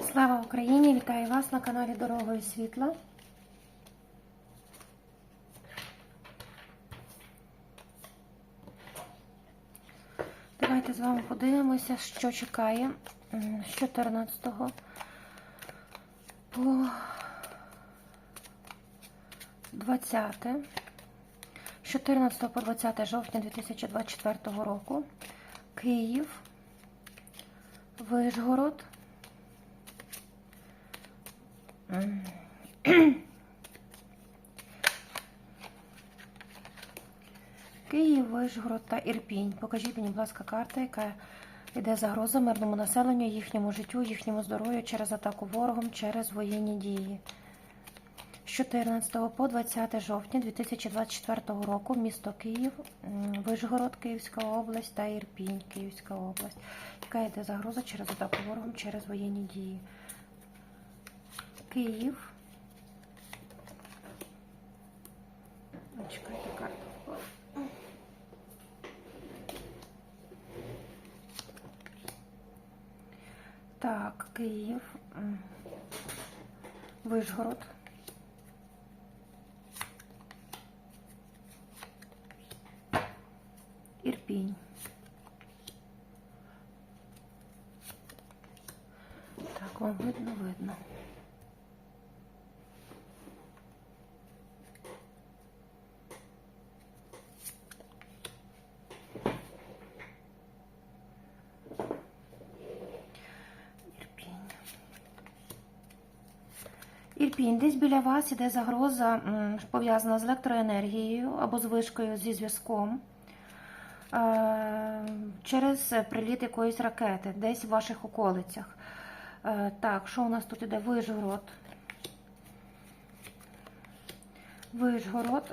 Слава Україні! Вітаю вас на каналі Дорогою Світла. Давайте з вами подивимося, що чекає з 14 по 20. З 14 по 20 жовтня 2024 року. Київ, Вишгород. Київ, Вишгород та Ірпінь. Покажіть мені, будь ласка, карта, яка йде загроза мирному населенню, їхньому життю, їхньому здоров'ю через атаку ворогом, через воєнні дії. З 14 по 20 жовтня 2024 року місто Київ, Вишгород, Київська область та Ірпінь, Київська область. Яка йде загроза через атаку ворогом, через воєнні дії. Київ. Чекайте карту. Так, Київ. м, Вишгород. Ірпінь. Так, вам видно, видно. Десь біля вас іде загроза, пов'язана з електроенергією або з вишкою зі зв'язком. Е, Через приліт якоїсь ракети, десь в ваших околицях. Е, Так, що у нас тут іде? Вишгород.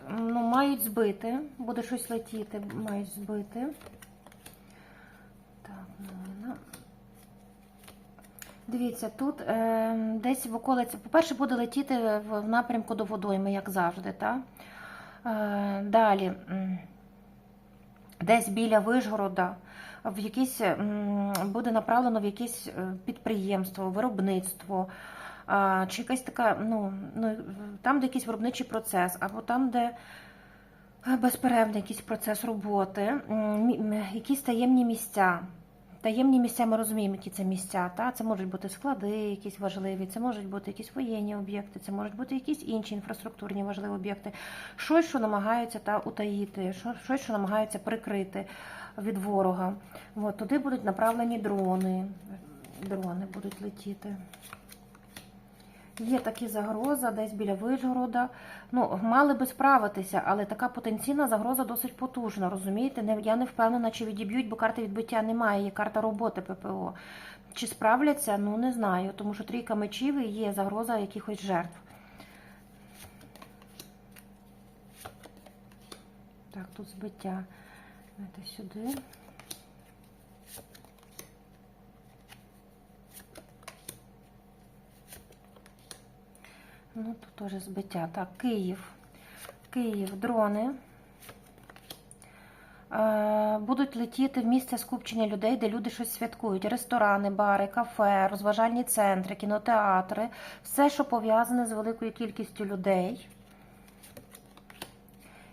М, Ну, мають збити. Буде щось летіти, мають збити. Так, новина. Дивіться, тут е, десь в околиці, по-перше, буде летіти в, в напрямку до водойми, як завжди. Та? Е, далі, десь біля Вишгорода в якісь, буде направлено в якесь е, підприємство, виробництво. А, чи якась така, ну, ну, там, де якийсь виробничий процес, або там, де е, безперервний якийсь процес роботи, якісь таємні місця. Таємні місця ми розуміємо, які це місця. Та? Це можуть бути склади, якісь важливі, це можуть бути якісь воєнні об'єкти, це можуть бути якісь інші інфраструктурні важливі об'єкти. Щось, що намагаються та, утаїти, що- щось, що намагаються прикрити від ворога. От, туди будуть направлені дрони. Дрони будуть летіти. Є такі загроза десь біля Вишгорода. Ну, мали би справитися, але така потенційна загроза досить потужна, розумієте? Я не впевнена, чи відіб'ють, бо карти відбиття немає, є карта роботи ППО. Чи справляться? Ну не знаю, тому що трійка мечів і є загроза якихось жертв. Так, тут збиття. Давайте сюди. Ну, тут теж збиття. Так, Київ. Київ, дрони. Е, Будуть летіти в місце скупчення людей, де люди щось святкують. Ресторани, бари, кафе, розважальні центри, кінотеатри. Все, що пов'язане з великою кількістю людей.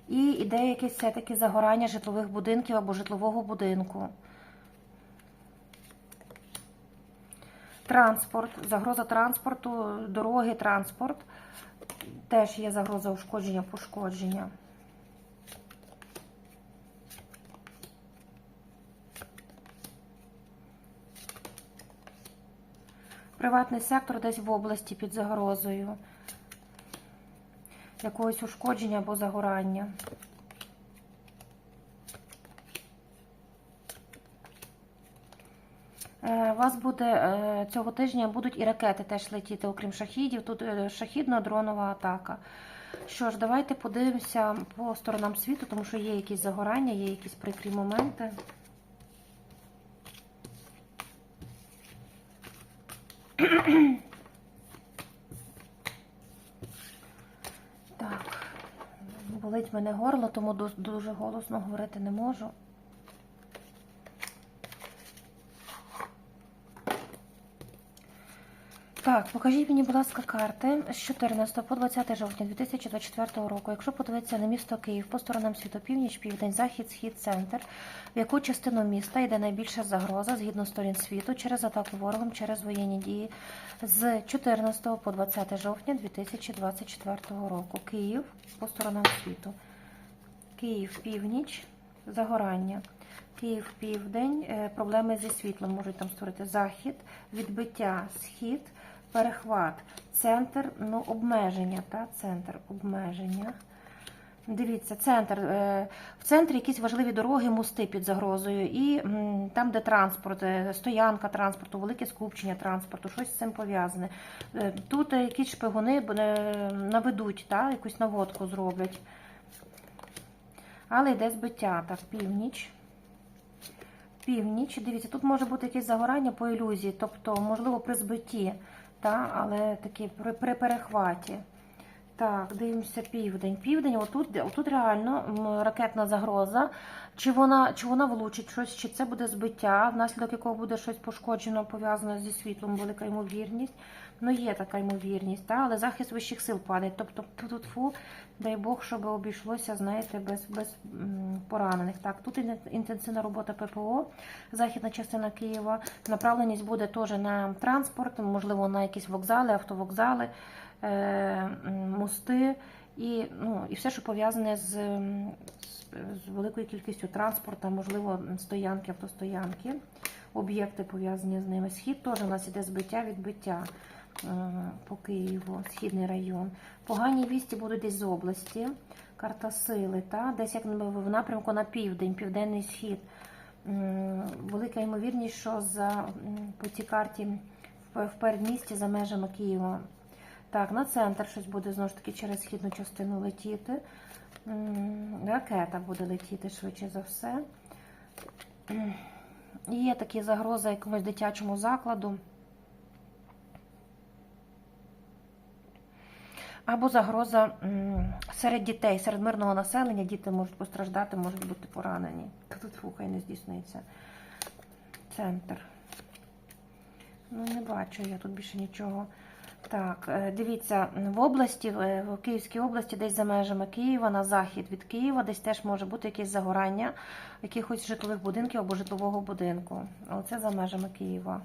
І іде якесь все-таки загорання житлових будинків або житлового будинку. Транспорт, загроза транспорту, дороги, транспорт. Теж є загроза ушкодження, пошкодження. Приватний сектор десь в області під загрозою. Якогось ушкодження або загорання. Е, У вас буде е, цього тижня будуть і ракети теж летіти, окрім шахідів. Тут е, шахідно-дронова атака. Що ж, давайте подивимося по сторонам світу, тому що є якісь загорання, є якісь прикрі моменти. Так, болить мене горло, тому дуже голосно говорити не можу. Так, покажіть мені, будь ласка, карти з 14 по 20 жовтня 2024 року. Якщо подивитися на місто Київ по сторонам світу, північ, південь, захід, схід, центр, в яку частину міста йде найбільша загроза згідно сторін світу через атаку ворогом, через воєнні дії з 14 по 20 жовтня 2024 року. Київ по сторонам світу. Київ, північ, загорання. Київ, південь, е, проблеми зі світлом можуть там створити захід, відбиття, схід, перехват, центр, ну, обмеження, та, центр обмеження. Дивіться, центр. е, В центрі якісь важливі дороги, мости під загрозою, і там, де транспорт, е, стоянка транспорту, велике скупчення транспорту, щось з цим пов'язане. Е, Тут якісь шпигуни наведуть, та, якусь наводку зроблять. Але йде збиття, так, північ. Північ, дивіться, тут може бути якесь загорання по ілюзії, тобто, можливо, при збитті, та, але такі при, при перехваті. Так, дивимося південь. Південь, отут, отут реально ракетна загроза. Чи вона, чи вона влучить щось, чи це буде збиття, внаслідок якого буде щось пошкоджено, пов'язане зі світлом, велика ймовірність. Ну, є така ймовірність, та, але захист вищих сил падає. Тобто, тут фу, дай Бог, щоб обійшлося, знаєте, без, без поранених. Так, тут інтенсивна робота ППО, західна частина Києва. Направленість буде теж на транспорт, можливо, на якісь вокзали, автовокзали е, мости і, ну, і все, що пов'язане з, з, з великою кількістю транспорту, можливо, стоянки, автостоянки, об'єкти пов'язані з ними. Схід теж у нас іде збиття, відбиття по Києву, східний район. Погані вісті будуть десь з області, карта сили, та? десь як в напрямку на південь, південний схід. Велика ймовірність, що за, по цій карті в передмісті за межами Києва так, на центр щось буде знову ж таки через східну частину летіти. Ракета буде летіти швидше за все. Є такі загрози якомусь дитячому закладу. Або загроза серед дітей, серед мирного населення. Діти можуть постраждати, можуть бути поранені. Тут фуха і не здійсниться. Центр. Ну, не бачу я тут більше нічого. Так, е, дивіться, в області, в Київській області, десь за межами Києва, на захід від Києва, десь теж може бути якесь загорання якихось житлових будинків або житлового будинку. Оце за межами Києва.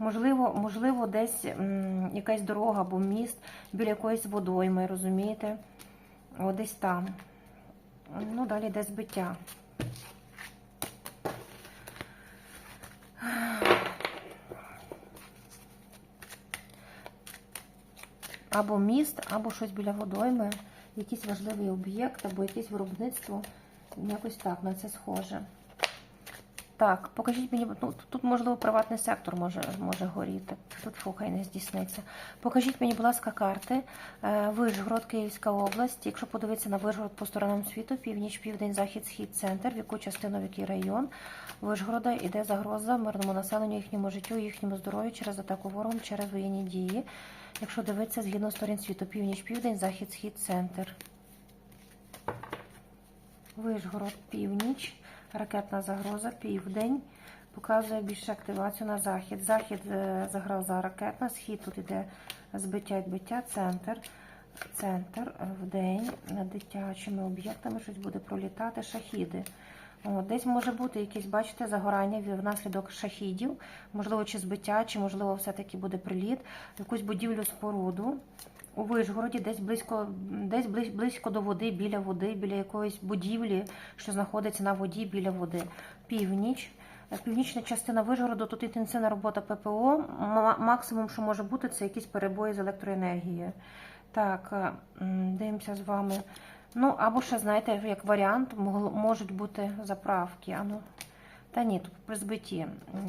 Можливо, можливо, десь якась дорога або міст біля якоїсь водойми, розумієте? О, десь там. Ну, далі йде збиття. Або міст, або щось біля водойми, якийсь важливий об'єкт, або якесь виробництво. Якось так на це схоже. Так, покажіть мені, ну тут, можливо, приватний сектор може, може горіти. Тут фу, хай не здійсниться. Покажіть мені, будь ласка, карти. Е, Вишгород, Київська область. Якщо подивитися на Вишгород по сторонам світу, північ, південь, захід, схід, центр, в яку частину, в який район Вишгорода йде загроза мирному населенню, їхньому життю, їхньому здоров'ю через атаку ворогом, через воєнні дії. Якщо дивитися згідно сторін світу, північ, південь, захід, схід, центр. Вишгород, північ, ракетна загроза, південь. Показує більше активацію на захід. Захід е, загроза ракетна, схід тут іде збиття, і відбиття, центр. Центр е, в день над дитячими об'єктами щось буде пролітати, шахіди. О, десь може бути якесь, бачите, загорання внаслідок шахідів, можливо, чи збиття, чи можливо все-таки буде приліт, якусь будівлю споруду. У Вишгороді десь близько, десь близь- близько до води, біля води, біля якоїсь будівлі, що знаходиться на воді біля води. Північ. Е, Північна частина Вишгороду, тут інтенсивна робота ППО. Максимум, що може бути, це якісь перебої з електроенергією. Так, е, дивимося з вами. Ну, або ще, знаєте, як варіант, можуть бути заправки. А ну, та ні, тут при збитті.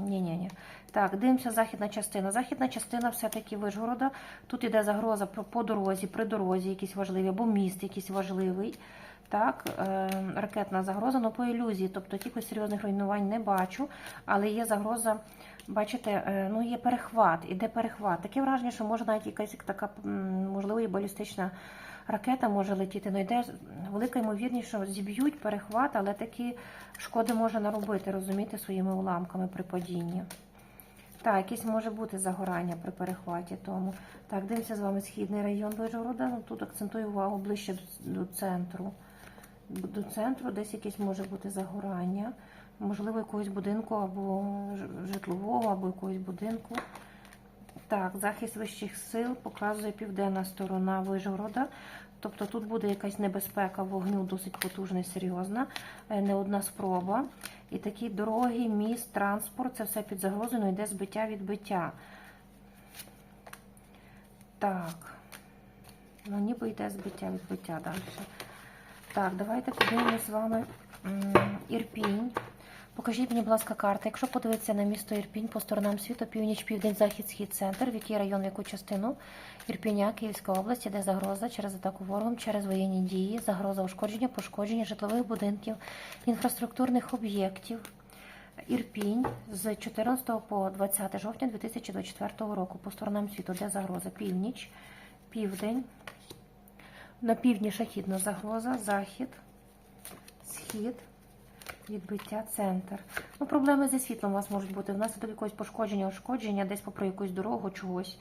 Ні-ні-ні. Так, дивимося західна частина. Західна частина все-таки Вишгорода. Тут іде загроза по, дорозі, при дорозі якісь важливі, або міст якийсь важливий. Так, е, ракетна загроза, ну по ілюзії, тобто якихось серйозних руйнувань не бачу, але є загроза, бачите, е, ну є перехват, іде перехват. Таке враження, що може навіть якась така, можливо, і балістична ракета може летіти. Ну йде велика ймовірність, що зіб'ють перехват, але такі шкоди може наробити, розумієте, своїми уламками при падінні. Так, якесь може бути загорання при перехваті тому. Так, дивимося з вами східний район Вижгорода. Ну, тут акцентую увагу ближче до, центру. До центру десь якесь може бути загорання. Можливо, якогось будинку або житлового, або якогось будинку. Так, захист вищих сил показує південна сторона Вижгорода. Тобто тут буде якась небезпека вогню досить потужна і серйозна, е, не одна спроба. І такі дороги, міст, транспорт це все під загрозою, ну, йде збиття відбиття. Так. Ну, ніби йде збиття відбиття далі. Так, давайте подивимось з вами Ірпінь. Покажіть мені, будь ласка, карти. Якщо подивитися на місто Ірпінь по сторонам світу, північ, південь, захід, схід, центр, в який район, в яку частину? Ірпіня, Київська область, де загроза через атаку ворогом, через воєнні дії, загроза ушкодження, пошкодження житлових будинків, інфраструктурних об'єктів. Ірпінь з 14 по 20 жовтня 2024 року. По сторонам світу, де загроза північ, південь, на півдні шахідна загроза, захід, схід, відбиття, центр. Ну, проблеми зі світлом у вас можуть бути. Внаслідок якогось пошкодження, ушкодження, десь попри якусь дорогу, чогось.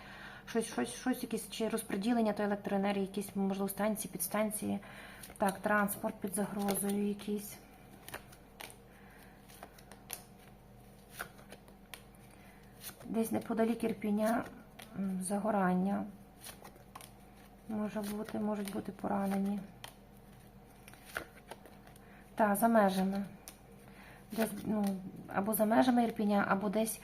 Щось, щось, щось, якісь чи розподілення тої електроенергії, якісь, можливо, станції, підстанції. Так, транспорт під загрозою якийсь. Десь неподалік Ірпіня загорання. Може бути, можуть бути поранені. Так, за межами. Десь, ну, або за межами Ірпіня, або десь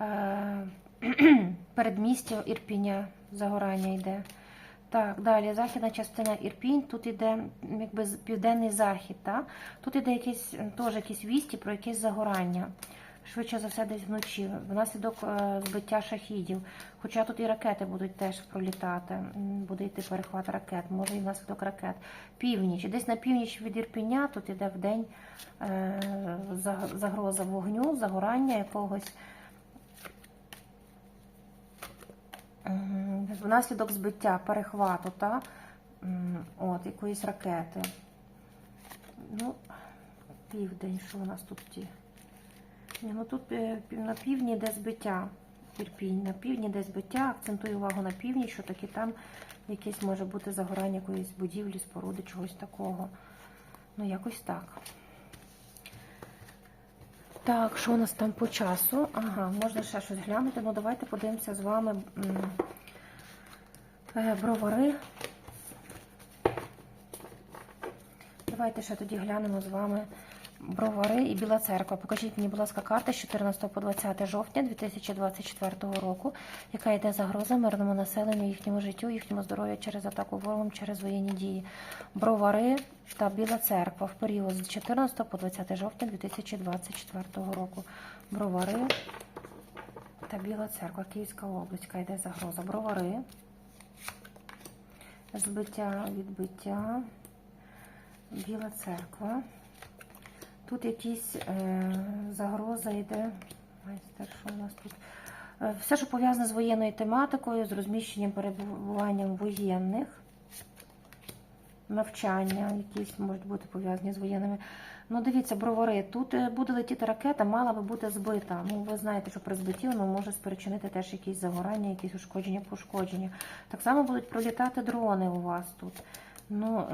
е- передмістя Ірпіня загорання йде. Так, далі західна частина Ірпінь, тут йде якби південний захід. Так? Тут йде якісь, теж якісь вісті про якесь загорання. Швидше за все, десь вночі, внаслідок е, збиття шахідів. Хоча тут і ракети будуть теж пролітати, буде йти перехват ракет, може і внаслідок ракет. Північ. Десь на північ від Ірпіня, тут іде в день е, загроза вогню, загорання якогось. Внаслідок збиття, перехвату, та, от, якоїсь ракети. Ну, південь, що у нас тут ті? Ну тут е, на півдні йде збиття. Ірпінь. На півдні йде збиття. Акцентую увагу на північ, що таки там якесь може бути загорання якоїсь будівлі, споруди, чогось такого. Ну, якось так. Так, що у нас там по часу? Ага, можна ще щось глянути. Ну, давайте подивимося з вами е, бровари. Давайте ще тоді глянемо з вами Бровари і Біла Церква. Покажіть мені, будь ласка, карти з 14 по 20 жовтня 2024 року, яка йде загроза мирному населенню, їхньому життю, їхньому здоров'ю через атаку ворогом, через воєнні дії. Бровари та Біла Церква в період з 14 по 20 жовтня 2024 року. Бровари та Біла Церква, Київська область, яка йде загроза. Бровари, збиття, відбиття, Біла Церква. Тут якісь е, загроза йде. Майстер, що у нас тут? Е, все, що пов'язане з воєнною тематикою, з розміщенням перебуванням воєнних, навчання, якісь можуть бути пов'язані з воєнними. Ну, дивіться, бровари. Тут е, буде летіти ракета, мала би бути збита. Ну, ви знаєте, що при збитті воно може спричинити теж якісь загорання, якісь ушкодження, пошкодження. Так само будуть пролітати дрони у вас тут. Ну,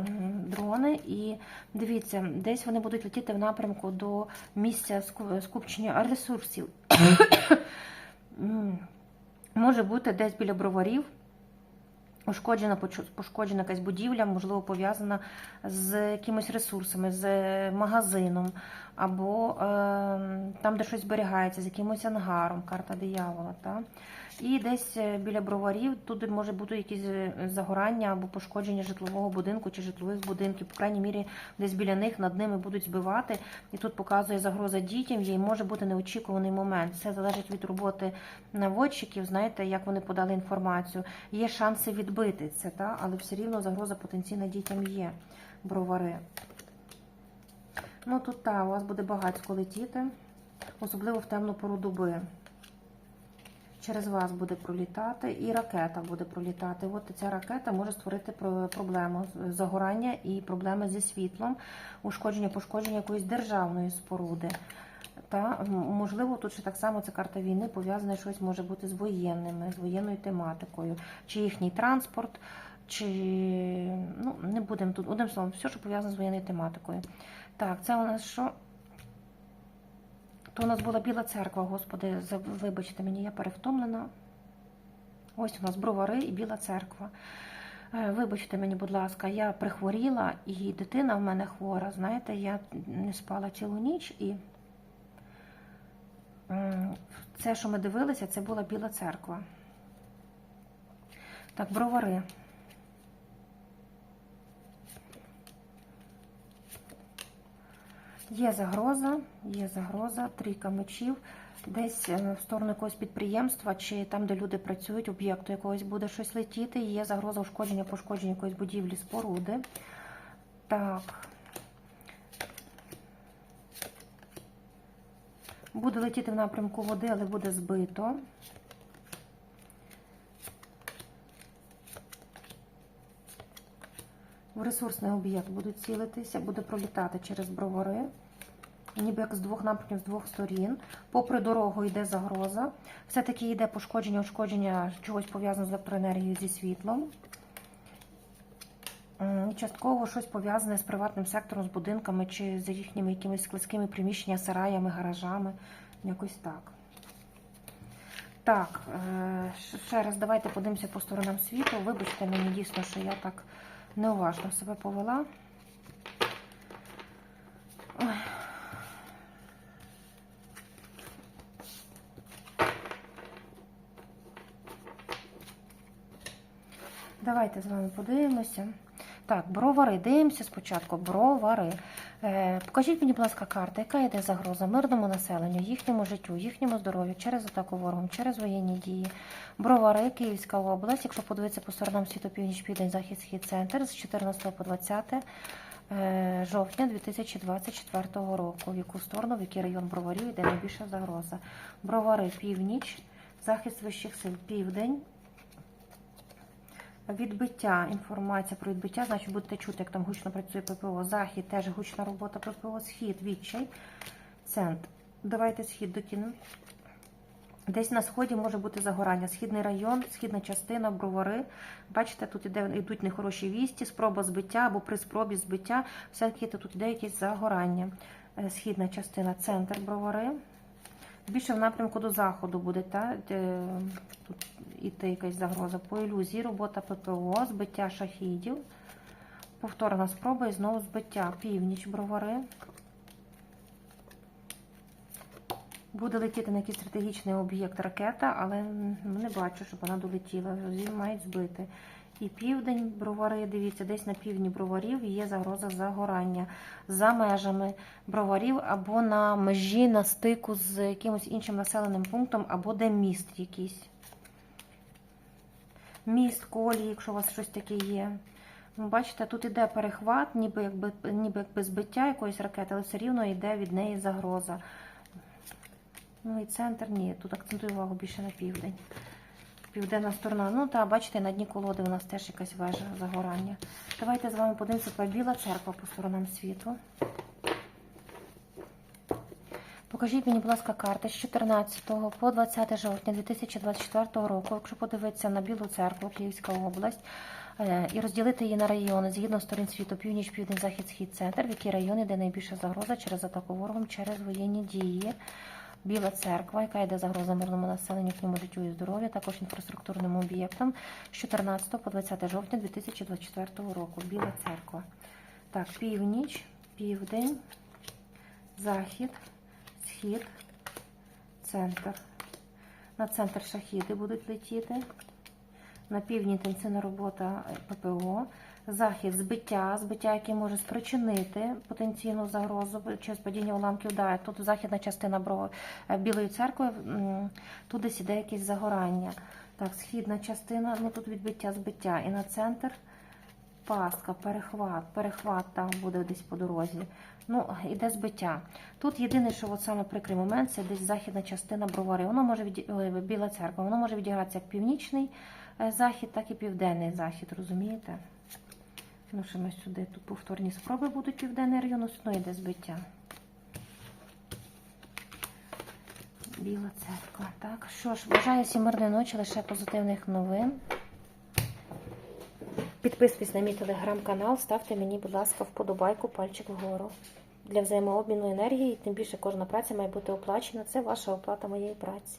дрони, і дивіться, десь вони будуть летіти в напрямку до місця скупчення ресурсів. Може бути десь біля броварів. Ушкоджена, пошкоджена якась будівля, можливо, пов'язана з якимись ресурсами, з магазином, або е, там, де щось зберігається, з якимось ангаром, карта диявола. Та? І десь е, біля броварів тут може бути якісь е, загорання або пошкодження житлового будинку чи житлових будинків. По крайній мірі, десь біля них над ними будуть збивати. І тут показує загроза дітям, і може бути неочікуваний момент. Все залежить від роботи наводчиків, знаєте, як вони подали інформацію. Є шанси відбити це, та? але все рівно загроза потенційна дітям є. Бровари. Ну тут та, у вас буде багатько летіти, особливо в темну пору доби. Через вас буде пролітати, і ракета буде пролітати. От ця ракета може створити проблему загорання і проблеми зі світлом, ушкодження, пошкодження якоїсь державної споруди. Та можливо, тут ще так само ця карта війни пов'язане щось може бути з воєнними, з воєнною тематикою, чи їхній транспорт, чи ну не будемо тут. Одним словом, все, що пов'язане з воєнною тематикою. Так, це у нас що? То у нас була біла церква, господи, вибачте мені, я перевтомлена. Ось у нас бровари і біла церква. Е, Вибачте мені, будь ласка, я прихворіла, і дитина в мене хвора. Знаєте, я не спала цілу ніч і. Це, що ми дивилися, це була Біла церква. Так, бровари. Є загроза, є загроза, трійка мечів. Десь е, в сторону якогось підприємства чи там, де люди працюють, об'єкту якогось буде щось летіти. Є загроза ушкодження, пошкодження якоїсь будівлі, споруди. Так. Буде летіти в напрямку води, але буде збито. В ресурсний об'єкт будуть цілитися, буде пролітати через бровари. Ніби як з двох напрямків, з двох сторін. Попри дорогу йде загроза. Все-таки йде пошкодження, ушкодження чогось пов'язане з електроенергією зі світлом. Частково щось пов'язане з приватним сектором, з будинками чи з їхніми якимись складськими приміщеннями, сараями, гаражами. Якось так. Так, е, ще раз давайте подивимося по сторонам світу. Вибачте мені дійсно, що я так неуважно себе повела. Давайте з вами подивимося. Так, бровари. Дивимося спочатку. Бровари. Е, покажіть мені, будь ласка, карта, яка йде загроза мирному населенню, їхньому життю, їхньому здоров'ю через атаку ворогом, через воєнні дії. Бровари, Київська область. Якщо подивитися по сторонам світу, північ, південь, захід, схід, центр з 14 по 20 е, жовтня 2024 року. В яку сторону, в який район броварів йде найбільша загроза? Бровари, північ, захист вищих сил, південь. Відбиття, інформація про відбиття, значить будете чути, як там гучно працює ППО. Захід теж гучна робота ППО, схід, відчай, центр. Давайте схід докинемо. Десь на сході може бути загорання. Східний район, східна частина, бровари. Бачите, тут іде, йдуть нехороші вісті, спроба збиття або при спробі збиття. Все-таки тут іде якесь загорання. Е, Східна частина, центр бровари. Більше в напрямку до заходу буде, та? де тут іти якась загроза. По ілюзії, робота ППО, збиття шахідів. Повторна спроба і знову збиття. Північ бровари. Буде летіти на якийсь стратегічний об'єкт ракета, але не бачу, щоб вона долетіла. Її мають збити. І південь бровари, дивіться, десь на півдні броварів є загроза загорання за межами броварів або на межі на стику з якимось іншим населеним пунктом, або де міст якийсь. Міст, колії, якщо у вас щось таке є. Ну, бачите, тут іде перехват, ніби якби, ніби якби збиття якоїсь ракети, але все рівно йде від неї загроза. Ну і центр ні, тут акцентую увагу більше на південь. Південна сторона. Ну так, бачите, на дні колоди у нас теж якась вежа загорання. Давайте з вами подивимося біла церква по сторонам світу. Покажіть мені, будь ласка, карти з 14 по 20 жовтня 2024 року, якщо подивитися на Білу церкву, Київська область, е, і розділити її на райони згідно сторін світу, північ, південь, захід, схід, центр, в які райони, де найбільша загроза через атаку ворогом, через воєнні дії. Біла церква, яка йде загроза мирному населенню, їхньому життю і здоров'ю, також інфраструктурним об'єктам з 14 по 20 жовтня 2024 року. Біла церква. Так, північ, південь, захід, схід, центр. На центр шахіди будуть летіти. На півдні інтенсивна робота ППО. Захід збиття, збиття, яке може спричинити потенційну загрозу через падіння уламків. Да, тут західна частина Бро- е, Білої церкви, м, тут десь іде якесь загорання. Так, східна частина, ну тут відбиття, збиття. І на центр пастка, перехват, перехват там буде десь по дорозі. Ну, іде збиття. Тут єдине, що от саме прикрий момент, це десь західна частина бровари. Воно може від... Біла церква, воно може відігратися як північний е, захід, так і південний захід, розумієте? Ми сюди тут повторні спроби будуть південний район, ну йде збиття. Біла церква. Так, що ж, бажаю всім мирної ночі, лише позитивних новин. Підписуйтесь на мій телеграм-канал, ставте мені, будь ласка, вподобайку, пальчик вгору. Для взаємообміну енергії, тим більше кожна праця має бути оплачена. Це ваша оплата моєї праці.